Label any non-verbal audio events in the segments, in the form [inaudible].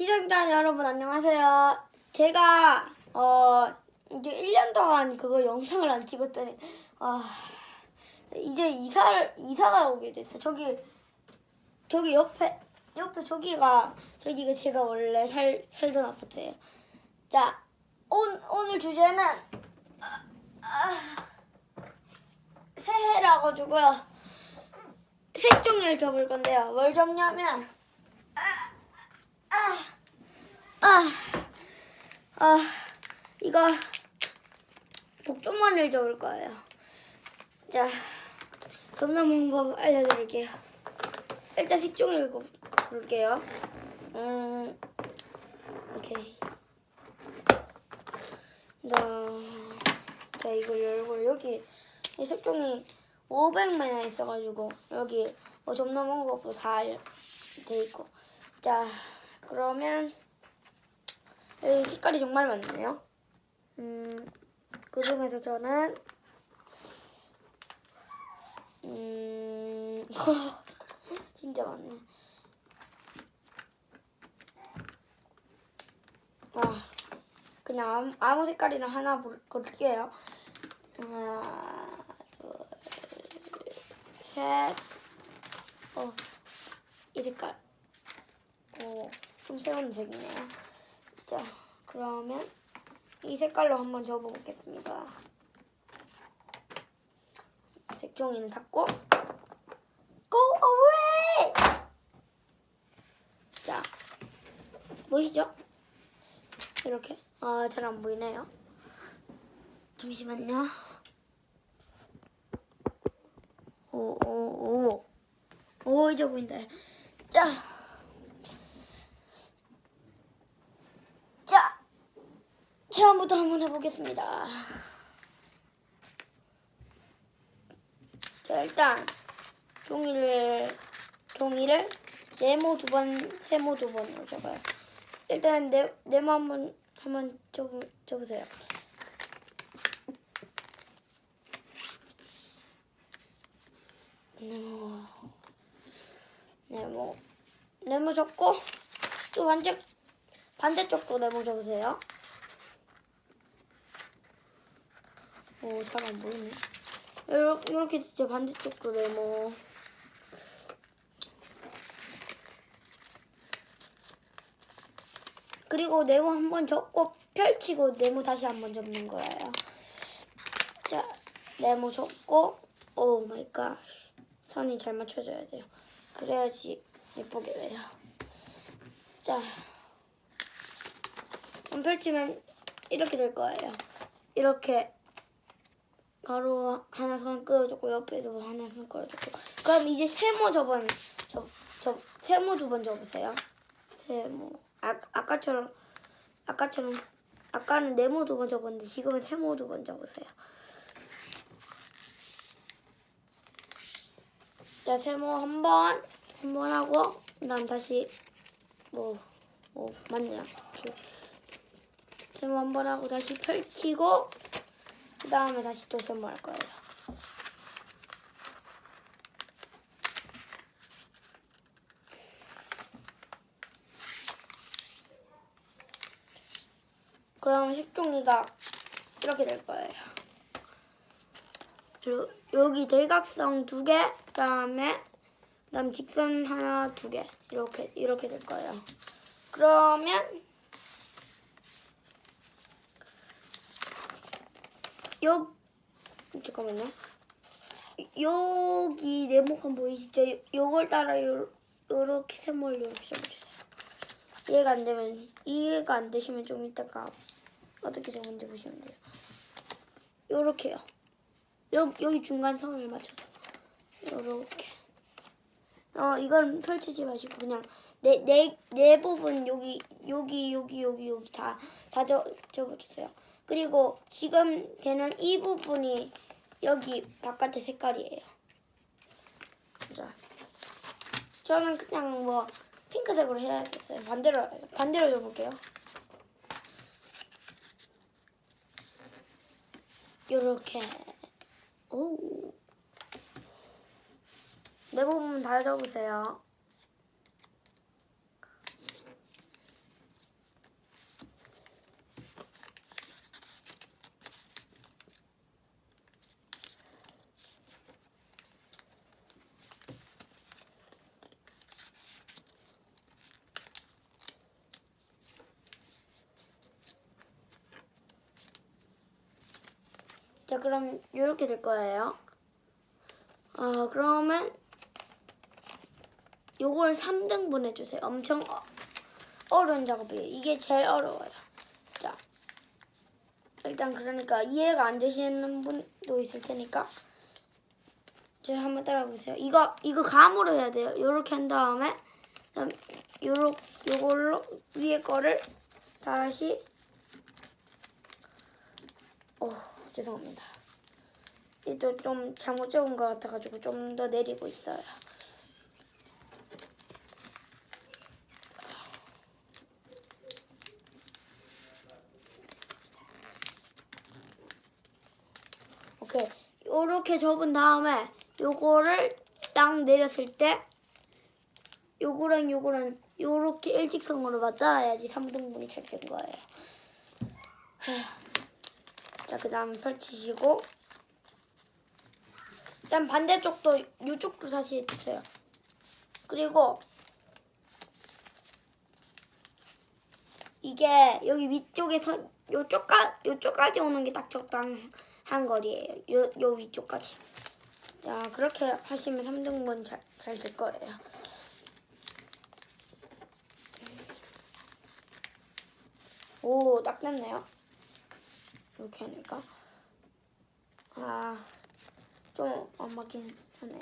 시청자 여러분 안녕하세요. 제가 어 이제 1년 동안 그거 영상을 안 찍었더니 아 이제 이사를 이사가 오게 됐어. 저기 저기 옆에 옆에 저기가 저기가 제가 원래 살 살던 아파트예요. 자 온, 오늘 주제는 아, 아, 새해라 가지고요. 색종이를 접을 건데요. 뭘 접냐면 아, 아, 아, 이거 복주머니를 접을 거예요. 자, 접는 방법 알려드릴게요. 일단 색종이를 고를게요. 음, 오케이. 자, 자 이걸 열고 여기 이 색종이 500매나 있어가지고 여기 뭐 접는 방법도 다 돼 있고. 자, 그러면 색깔이 정말 많네요. 음, 그 중에서 저는 음, [laughs] 진짜 많네. 아, 그냥 아무, 아무 색깔이나 하나 볼- 고를게요. 하나, 둘, 셋. 어, 이 색깔. 오, 좀 새로운 색이네요. 자, 그러면 이 색깔로 한번 접어보겠습니다. 색종이는 닫고 Go away! 자, 보이시죠? 이렇게. 아, 잘 안 보이네요. 잠시만요. 오, 오, 오. 오, 이제 보인다. 자. 자, 처음부터 한번 해보겠습니다. 자, 일단 종이를 종이를 네모 두 번, 세모 두 번으로 접어요. 일단 네 네모 한번 한번 접 접으세요. 네모 네모 네모 접고 또 완전 반대쪽도 네모 접으세요. 오, 잘 안 보이네. 이렇게, 이렇게 진짜 반대쪽도 네모. 그리고 네모 한 번 접고 펼치고 네모 다시 한 번 접는 거예요. 자, 네모 접고, 오 마이 갓. 선이 잘 맞춰져야 돼요. 그래야지 예쁘게 돼요. 자, 좀 펼치면 이렇게 될 거예요. 이렇게 가로 하나 선 끌어줬고 옆에서 하나 선 끌어줬고 그럼 이제 세모 저번 저 저 세모 두 번 접으세요. 세모 아 아까처럼 아까처럼 아까는 네모 두 번 접었는데 지금은 세모 두 번 접으세요. 자 세모 한 번 한 번 하고 그다음 다시 뭐뭐 맞네요. 줄. 세모 한 번 하고 다시 펼치고 그 다음에 다시 또 세모할 거예요. 그럼 색종이가 이렇게 될 거예요. 그리고 여기 대각선 두 개, 그다음에 그다음 직선 하나 두 개. 이렇게 이렇게 될 거예요. 그러면 여 잠깐만요. 여기 네모칸 보이시죠? 요- 요걸 따라 요, 요렇게 세모를 이렇게 접어주세요. 이해가 안 되면 이해가 안 되시면 좀 이따가 어떻게 적은지 보시면 돼요. 요렇게요. 여, 여기 중간 선을 맞춰서 요렇게. 어 이건 펼치지 마시고 그냥 네네네 부분 여기 여기 여기 여기 여기 다다 접어주세요. 그리고 지금 되는 이 부분이 여기 바깥의 색깔이에요. 자, 저는 그냥 뭐 핑크색으로 해야겠어요. 반대로 반대로 줘볼게요. 요렇게 오. 네 부분 다 접으세요. 자, 그럼 이렇게 될 거예요. 어, 그러면 요걸 3등분 해주세요. 엄청 어, 어려운 작업이에요. 이게 제일 어려워요. 자, 일단 그러니까 이해가 안 되시는 분도 있을 테니까 저 한번 따라보세요. 이거 이거 감으로 해야 돼요. 요렇게 한 다음에 그다음 요렇 요걸로 위에 거를 다시 어 죄송합니다. 이도 좀 잘못 적은 것 같아가지고 좀 더 내리고 있어요. 오케이. 요렇게 접은 다음에 요거를 딱 내렸을 때 요거랑 요거랑 요렇게 일직선으로 맞닿아야지 3등분이 잘 된 거예요. 자, 그 다음 펼치시고 일단 반대쪽도 요쪽도 다시 해주세요. 그리고 이게 여기 위쪽에서 요쪽까 요쪽까지 오는 게 딱 적당한 거리예요. 요, 요 위쪽까지. 자 그렇게 하시면 3등분 잘 잘 될 거예요. 오, 딱 됐네요. 이렇게 하니까. 아, 좀안 맞긴 하네요.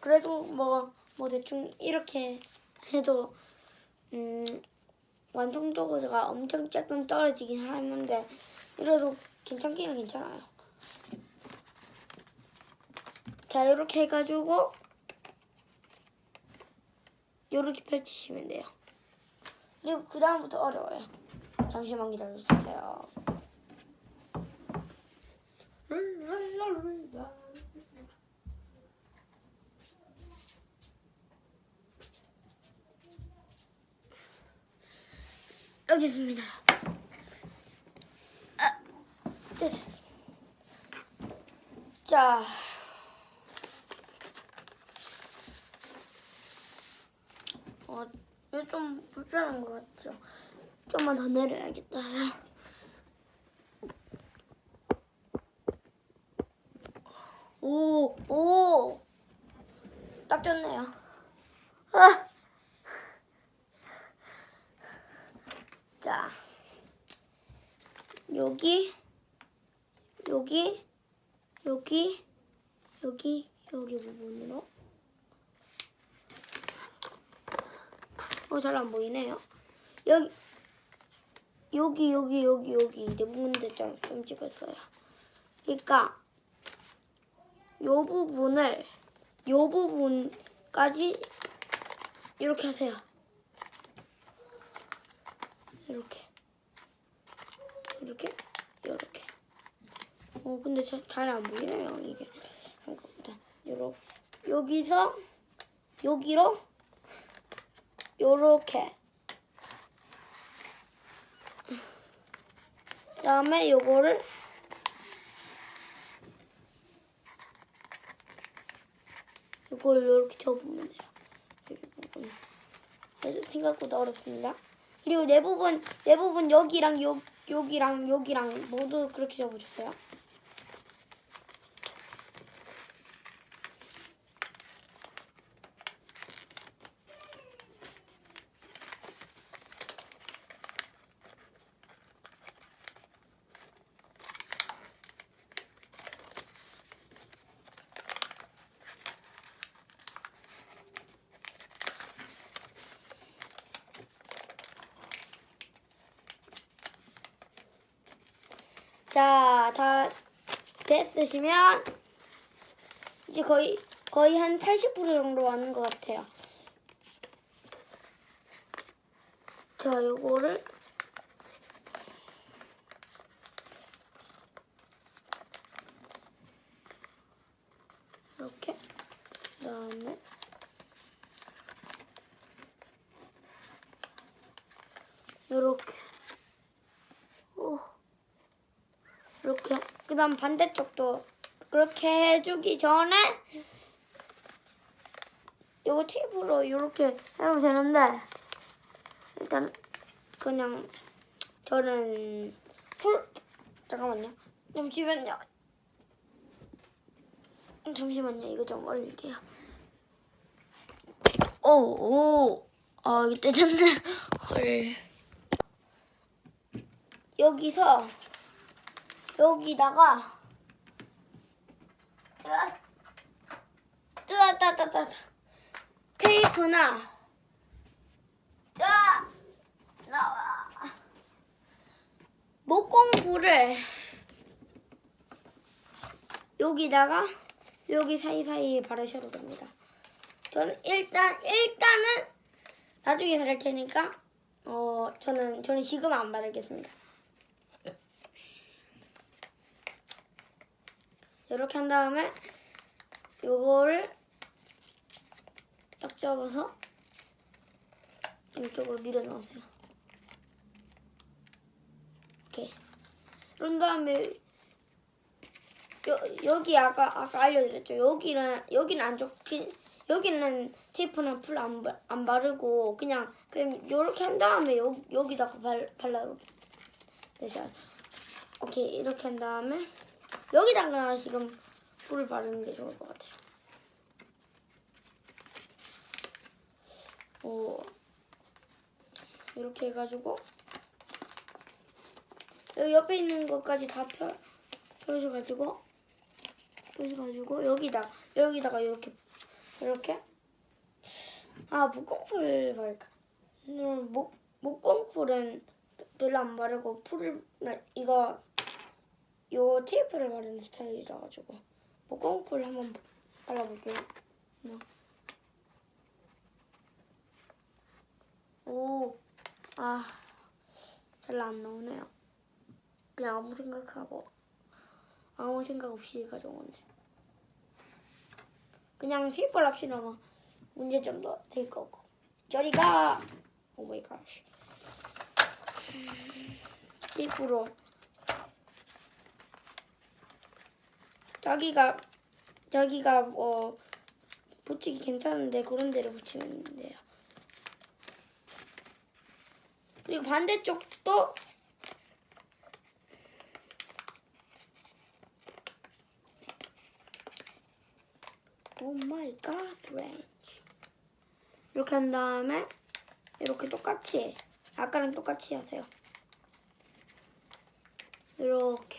그래도 뭐, 뭐 대충 이렇게 해도, 음, 완성도가 엄청 조금 떨어지긴 하는데, 이래도 괜찮기는 괜찮아요. 자, 이렇게 해가지고, 이렇게 펼치시면 돼요. 그리고 그 다음부터 어려워요. 잠시만 기다려주세요. 여기 있습니다. 아, 됐어. 자. 어, 이거 좀 불편한 것 같죠? 좀만 더 내려야겠다. 오, 오! 딱 좋네요. 아! 자, 여기, 여기, 여기, 여기, 여기 부분으로. 어, 잘 안 보이네요. 여기, 여기, 여기, 여기, 여기 대부분들 좀, 좀 찍었어요. 그러니까 요 부분을 요 부분까지 이렇게 하세요. 이렇게, 이렇게, 이렇게. 어, 근데 잘 안 보이네요. 이게 한국보다 요렇게 여기서 여기로 요렇게. 그 다음에 요거를 이걸 이렇게 접으면 돼요. 여기 부분. 생각보다 어렵습니다. 그리고 내 부분, 내 부분 여기랑 요, 여기랑 여기랑 모두 그렇게 접어주세요. 자, 다 됐으시면 이제 거의 거의 한 80% 정도 왔는 것 같아요. 자, 요거를 이렇게 그다음에 요렇게 오. 이렇게 그다음 반대쪽도 그렇게 해주기 전에 요거 팁으로 이렇게 해도 되는데 일단 그냥 저는 풀 잠깐만요 잠시만요. 잠시만요. 이거 좀 올릴게요. 오, 오. 아, 이게 떼졌네. [laughs] 헐. 여기서 여기다가 뜨아 뜨아 따따따 테이프나 뜨아 나와 목공구를 여기다가 여기 사이사이에 바르셔도 됩니다. 저는 일단 일단은 나중에 바를 테니까 어 저는 저는 지금 안 바르겠습니다. 이렇게 한 다음에 요거를 딱 접어서 이쪽으로 밀어 넣으세요. 이렇게. 그런 다음에 여, 여기 아까 아까 알려드렸죠. 여기는 여기는 안 좋긴 여기는 테이프나 풀안 안 바르고 그냥 그냥 이렇게 한 다음에 여, 여기다가 발 발라도 되죠. 오케이 이렇게 한 다음에 여기다가 지금 풀을 바르는 게 좋을 것 같아요. 오. 이렇게 해가지고 여기 옆에 있는 것까지 다 펴, 펴셔가지고 펴셔가지고 여기다 여기다가 이렇게 이렇게? 아 목공풀 바를까? 음, 목 목공풀은 별로 안 바르고 풀을 이거 요 테이프를 바르는 스타일이라 가지고 목공 풀 한번 발라볼게요. 네. 오, 아, 잘 안 나오네요. 그냥 아무 생각하고 아무 생각 없이 가져온 건데 그냥 테이프를 합치면 문제점도 될 거고 저리가 오 마이 갓 테이프로 자기가 자기가 뭐 붙이기 괜찮은데 그런 데를 붙이면 돼요. 그리고 반대쪽도 오 마이 갓 렌치 이렇게 한 다음에 이렇게 똑같이 아까랑 똑같이 하세요. 이렇게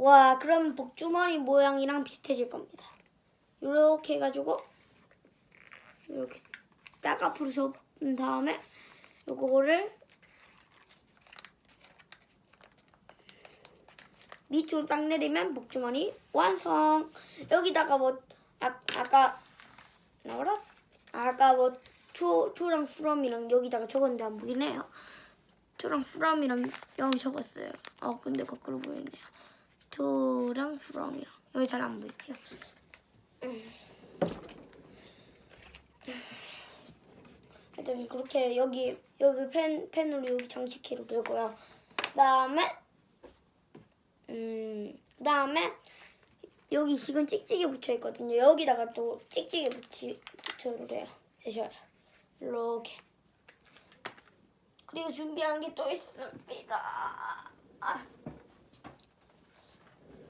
와 그럼 복주머니 모양이랑 비슷해질 겁니다. 이렇게 해가지고 이렇게 딱 앞으로 접은 다음에 요거를 밑으로 딱 내리면 복주머니 완성. 여기다가 뭐 아, 아까 나오라? 아까 뭐 투, 투랑 프롬이랑 여기다가 적었는데 안 보이네요. 투랑 프롬이랑 여기 적었어요. 어 근데 거꾸로 보이네요. 투랑 from이랑 여기 잘 안 보이죠? 음. 일단 그렇게 여기 여기 펜 펜으로 여기 장식키로 되고요. 그다음에 음 그다음에 여기 지금 찍찍이 붙여 있거든요. 여기다가 또 찍찍이 붙이 붙여도 돼요. 되셔요. 이렇게. 그리고 준비한 게 또 있습니다. 아.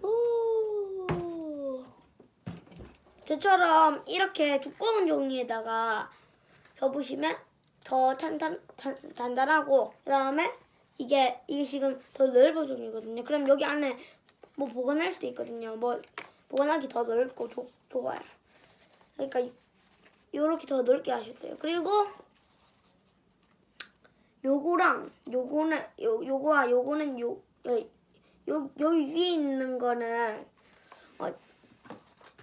오. 저처럼 이렇게 두꺼운 종이에다가 접으시면 더 탄탄, 탄, 단단하고 그 다음에 이게 이게 지금 더 넓은 종이거든요. 그럼 여기 안에 뭐 보관할 수도 있거든요. 뭐 보관하기 더 넓고 조, 좋아요. 그러니까 이렇게 더 넓게 하실 거예요. 그리고 요거랑 요거는 요 요거와 요거는 요, 요 요, 여기 위에 있는 거는 어,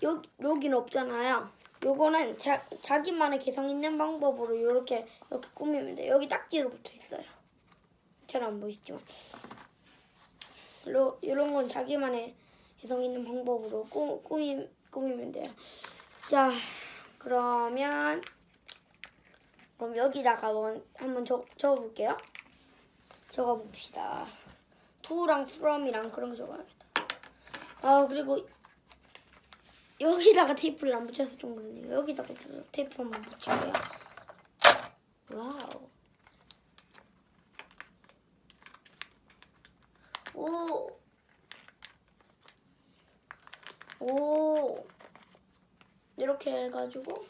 여기 여기는 없잖아요. 요거는 자, 자기만의 개성 있는 방법으로 이렇게 이렇게 꾸미면 돼요. 여기 딱지로 붙어 있어요. 잘 안 보이시지만 요, 이런 건 자기만의 개성 있는 방법으로 꾸, 꾸미, 꾸미면 돼요. 자 그러면 그럼 여기다가 원- 한번 적, 적어볼게요. 적어봅시다. to랑 from이랑 그런 거 적어야겠다. 아 그리고 여기다가 테이프를 안 붙여서 좀 그러네요. 여기다가 테이프 한번 붙이고요. 와우. 오. 오. 이렇게 해가지고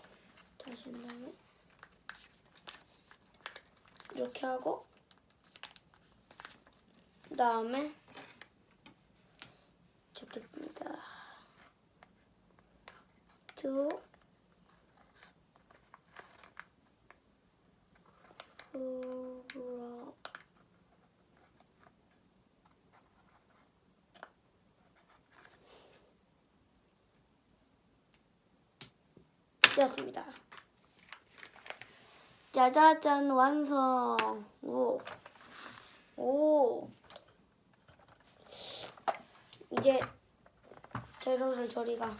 다시 한 다음에 이렇게 하고 그 다음에 좋겠습니다. 쭉 풀어 되었습니다. 짜자잔 완성. 오. 오. 이제 재료를 저리가.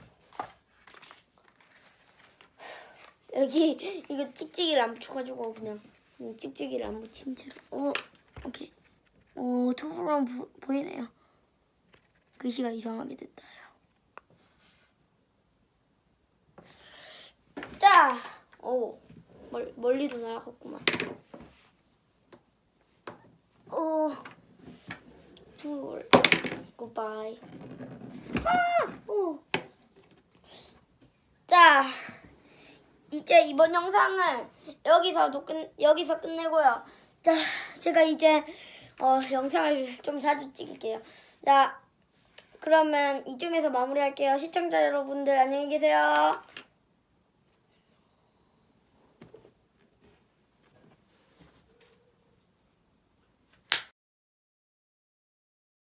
여기 이거 찍찍이를 안 붙여가지고 그냥 그냥 찍찍이를 안 붙인 채로 어 오케이. 어 처음으로 보, 보이네요. 글씨가 이상하게 됐다요. 자, 오, 멀, 멀리로 날아갔구만. 오, 둘, 굿바이. 아, 오. 자, 이제 이번 영상은 여기서도 끝, 여기서 끝내고요. 자, 제가 이제 어, 영상을 좀 자주 찍을게요. 자, 그러면 이쯤에서 마무리할게요. 시청자 여러분들 안녕히 계세요.